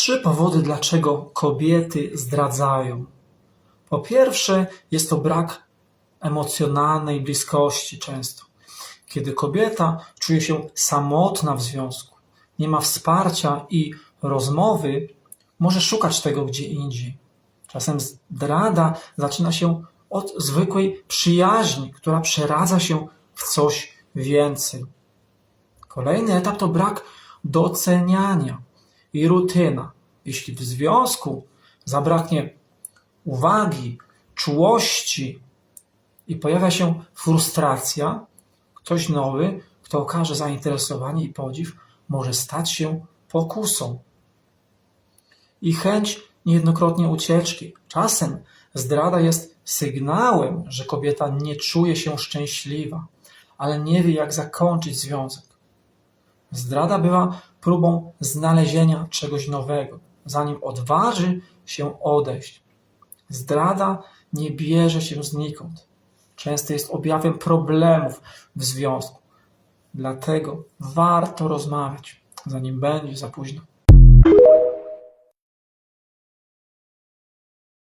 trzy powody, dlaczego kobiety zdradzają. Po pierwsze, jest to brak emocjonalnej bliskości często. Kiedy kobieta czuje się samotna w związku, nie ma wsparcia i rozmowy, może szukać tego gdzie indziej. Czasem zdrada zaczyna się od zwykłej przyjaźni, która przeradza się w coś więcej. Kolejny etap to brak doceniania i rutyna. Jeśli w związku zabraknie uwagi, czułości i pojawia się frustracja, ktoś nowy, kto okaże zainteresowanie i podziw, może stać się pokusą. I chęć niejednokrotnie ucieczki. Czasem zdrada jest sygnałem, że kobieta nie czuje się szczęśliwa, ale nie wie, jak zakończyć związek. Zdrada bywa próbą znalezienia czegoś nowego, zanim odważy się odejść. Zdrada nie bierze się znikąd. Często jest objawem problemów w związku. Dlatego warto rozmawiać, zanim będzie za późno.